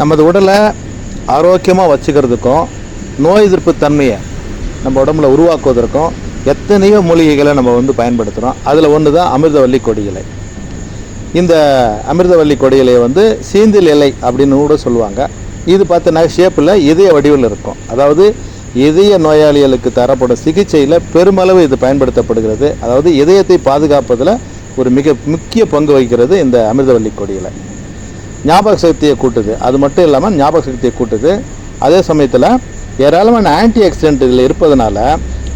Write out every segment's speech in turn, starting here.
நமது உடலை ஆரோக்கியமாக வச்சுக்கிறதுக்கும் நோய் எதிர்ப்பு தன்மையை நம்ம உடம்புல உருவாக்குவதற்கும் எத்தனையோ மூலிகைகளை நம்ம வந்து பயன்படுத்துகிறோம் அதில் ஒன்று தான் அமிர்தவல்லி கொடி இலை. இந்த அமிர்தவல்லி கொடி இலையை வந்து சீந்தில் இலை அப்படின்னு கூட சொல்லுவாங்க. இது பார்த்தீங்கன்னா ஷேப்பில் இதய வடிவில் இருக்கும். அதாவது இதய நோயாளிகளுக்கு தரப்படும் சிகிச்சையில் பெருமளவு இது பயன்படுத்தப்படுகிறது. அதாவது இதயத்தை பாதுகாப்பதில் ஒரு மிக முக்கிய பங்கு வகிக்கிறது இந்த அமிர்தவல்லி கொடி ஞாபக சக்தியை கூட்டுது. அது மட்டும் இல்லாமல் ஞாபக சக்தியை கூட்டுது. அதே சமயத்தில் ஏராளமான ஆன்டி ஆக்சிடென்ட் இதில் இருப்பதனால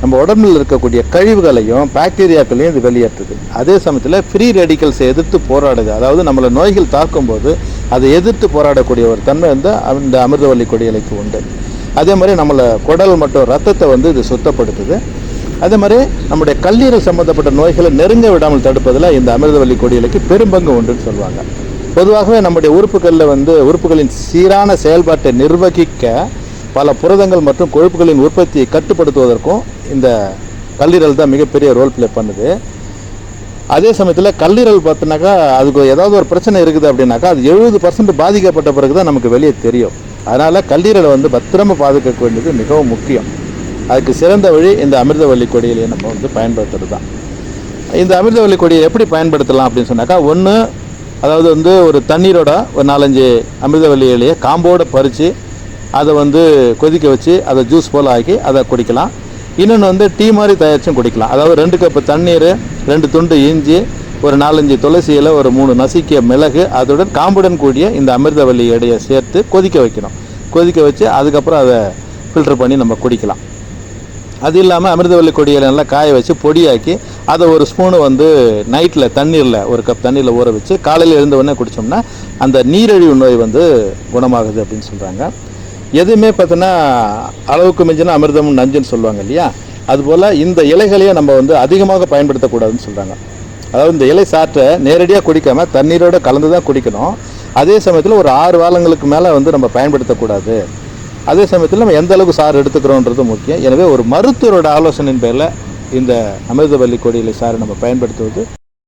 நம்ம உடம்பில் இருக்கக்கூடிய கழிவுகளையும் பாக்டீரியாக்களையும் இது வெளியேற்றுது. அதே சமயத்தில் ஃப்ரீ ரெடிக்கல்ஸை எதிர்த்து போராடுது. அதாவது நம்மளை நோய்கள் தாக்கும்போது அதை எதிர்த்து போராடக்கூடிய ஒரு தன்மை வந்து இந்த அமிர்தவல்லி கொடியலைக்கு உண்டு. அதே மாதிரி நம்மளை குடல் மற்றும் ரத்தத்தை வந்து இது சுத்தப்படுத்துது. அதே மாதிரி நம்முடைய கல்லீரல் சம்பந்தப்பட்ட நோய்களை நெருங்க விடாமல் தடுப்பதில் இந்த அமிர்தவல்லி கொடியலைக்கு பெரும்பங்கு உண்டுன்னு சொல்லுவாங்க. பொதுவாகவே நம்முடைய உறுப்புகளில் வந்து உறுப்புகளின் சீரான செயல்பாட்டை நிர்வகிக்க பல புரதங்கள் மற்றும் கொழுப்புகளின் உற்பத்தியை கட்டுப்படுத்துவதற்கும் இந்த கல்லீரல் தான் மிகப்பெரிய ரோல் ப்ளே பண்ணுது. அதே சமயத்தில் கல்லீரல் பார்த்தினாக்கா அதுக்கு ஏதாவது ஒரு பிரச்சனை இருக்குது அப்படின்னாக்கா அது எழுபது பர்சன்ட் பாதிக்கப்பட்ட பிறகு தான் நமக்கு வெளியே தெரியும். அதனால் கல்லீரலை வந்து பத்திரமா பாதுகாக்க வேண்டியது மிகவும் முக்கியம். அதுக்கு சிறந்த வழி இந்த அமிர்தவள்ளி கொடியிலே நம்ம வந்து பயன்படுத்துறது தான். இந்த அமிர்தவள்ளி கொடியை எப்படி பயன்படுத்தலாம் அப்படின்னு சொன்னாக்கா ஒன்று அதாவது வந்து ஒரு தண்ணீரோட ஒரு நாலஞ்சு அமிர்தவல்லி இலையை காம்போட பறித்து அதை வந்து கொதிக்க வச்சு அதை ஜூஸ் போல் ஆக்கி அதை குடிக்கலாம். இன்னொன்று வந்து டீ மாதிரி தயாரிச்சும் குடிக்கலாம். அதாவது ரெண்டு கப்பு தண்ணீர் ரெண்டு துண்டு இஞ்சி ஒரு நாலஞ்சு துளசி இலை ஒரு மூணு நசுக்கிய மிளகு அதோட காம்புடன் கூடிய இந்த அமிர்தவல்லி இடையை சேர்த்து கொதிக்க வைக்கணும். கொதிக்க வச்சு அதுக்கப்புறம் அதை ஃபில்டர் பண்ணி நம்ம குடிக்கலாம். அது இல்லாமல் அமிர்தவல்லி கொடியை நல்லா காய வச்சு பொடியாக்கி அதை ஒரு ஸ்பூனு வந்து நைட்டில் தண்ணீரில் ஒரு கப் தண்ணீரில் ஊற வச்சு காலையில் எழுந்த உடனே குடித்தோம்னா அந்த நீரிழிவு நோய் வந்து குணமாகுது அப்படின்னு சொல்கிறாங்க எதுவுமே பார்த்தோன்னா அளவுக்கு மிஞ்சினா அமிர்தமும் நஞ்சுன்னு சொல்லுவாங்க இல்லையா? அதுபோல் இந்த இலைகளையே நம்ம வந்து அதிகமாக பயன்படுத்தக்கூடாதுன்னு சொல்கிறாங்க அதாவது இந்த இலை சாற்றை நேரடியாக குடிக்காமல் தண்ணீரோடு கலந்து தான் குடிக்கணும். அதே சமயத்தில் ஒரு ஆறு வாரங்களுக்கு மேலே வந்து நம்ம பயன்படுத்தக்கூடாது. அதே சமயத்தில் நம்ம எந்த அளவுக்கு சாறு எடுத்துக்கிறோன்றது முக்கியம். எனவே ஒரு மருத்துவரோட ஆலோசனையின் பேரில் இந்த அமிர்தவல்லி கொடியிலை சாரை நம்ம பயன்படுத்துவது